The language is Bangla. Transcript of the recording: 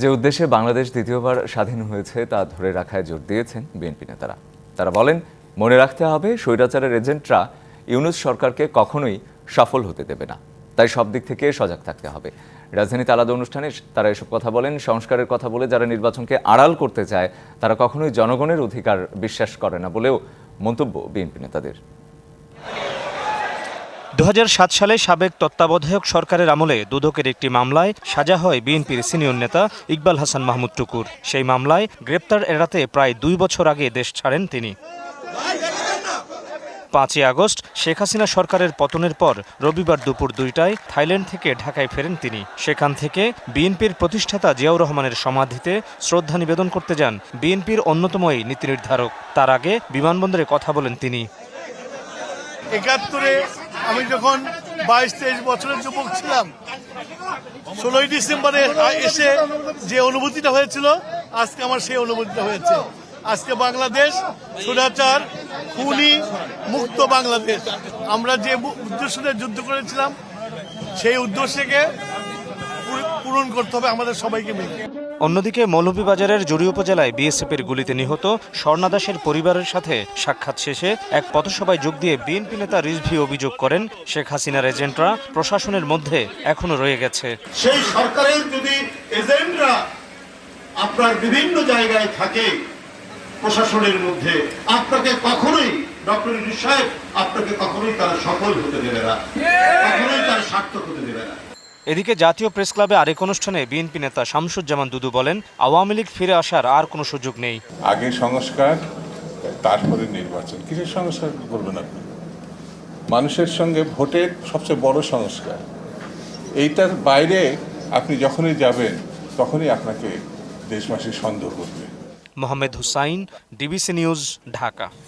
যে উদ্দেশ্যে বাংলাদেশ দ্বিতীয়বার স্বাধীন হয়েছে, তা ধরে রাখায় জোর দিয়েছেন বিএনপি নেতারা। তারা বলেন, মনে রাখতে হবে, স্বৈরাচারের এজেন্টরা ইউনুস সরকারকে কখনোই সফল হতে দেবে না। তাই সব দিক থেকে সজাগ থাকতে হবে। রাজধানীতে আলাদা অনুষ্ঠানে তারা এসব কথা বলেন। সংস্কারের কথা বলে যারা নির্বাচনকে আড়াল করতে চায়, তারা কখনোই জনগণের অধিকার বিশ্বাস করে না বলেও মন্তব্য বিএনপি নেতাদের। দু হাজার সাত সালে সাবেক তত্ত্বাবধায়ক সরকারের আমলে দুদকের একটি মামলায় সাজা হয় বিএনপির সিনিয়র নেতা ইকবাল হাসান মাহমুদ টুকুর। সেই মামলায় গ্রেপ্তার এড়াতে প্রায় দুই বছর আগে দেশ ছাড়েন তিনি। পাঁচই আগস্ট, শেখ হাসিনা সরকারের পতনের পর রবিবার দুপুর দুইটায় থাইল্যান্ড থেকে ঢাকায় ফেরেন তিনি। সেখান থেকে বিএনপির প্রতিষ্ঠাতা জিয়াউর রহমানের সমাধিতে শ্রদ্ধা নিবেদন করতে যান বিএনপির অন্যতম এই নীতি নির্ধারক। তার আগে বিমানবন্দরে কথা বলেন তিনি। একাত্তরে আমি যখন বাইশ, তেইশ বছরের যুবক ছিলাম, ষোলোই ডিসেম্বরে এসে যে অনুভূতিটা হয়েছিল, আজকে আমার সেই অনুভূতিটা হয়েছে। আজকে বাংলাদেশ, সুরাচার, খুনি, মুক্ত বাংলাদেশ। আমরা যে উদ্দেশ্য যুদ্ধ করেছিলাম, সেই উদ্দেশ্যকে পূরণ করতে হবে আমাদের সবাইকে মিলে। অন্যদিকে মৌলভীবাজারের জুড়ি উপজেলায় বিএসএফের গুলিতে নিহত স্বর্ণা দাসের পরিবারের সাথে সাক্ষাৎ শেষে এক পথসভায় যোগ দিয়ে বিএনপি নেতা রিজভি অভিযোগ করেন শেখ হাসিনার এজেন্টরা প্রশাসনের মধ্যে এখনও রয়ে গেছে। সেই সরকারের যদি এজেন্টরা আপনার বিভিন্ন জায়গায় থাকে প্রশাসনের মধ্যে আপনাকে কখনোই ডক্টর ইউনুস সাহেব আপনাকে কখনোই তারা সফল হতে দেবে না। কখনোই তারা সার্থক হতে দেবে না। এদিকে জাতীয় প্রেস ক্লাবে আরেক অনুষ্ঠানে বিএনপি নেতা শামসুজ্জামান দুদু বলেন আওয়ামী লীগ ফিরে আসার আর কোনো সুযোগ নেই। আগে সংস্কার তারপরে নির্বাচন। কিসের সংস্কার করবেন আপনি? মানুষের সঙ্গে ভোটের সবচেয়ে বড় সংস্কার। এইটার বাইরে আপনি যখনই যাবেন তখনই আপনাকে দেশবাসী সন্দেহ করবে। Mohammad Hussain DBC news Dhaka.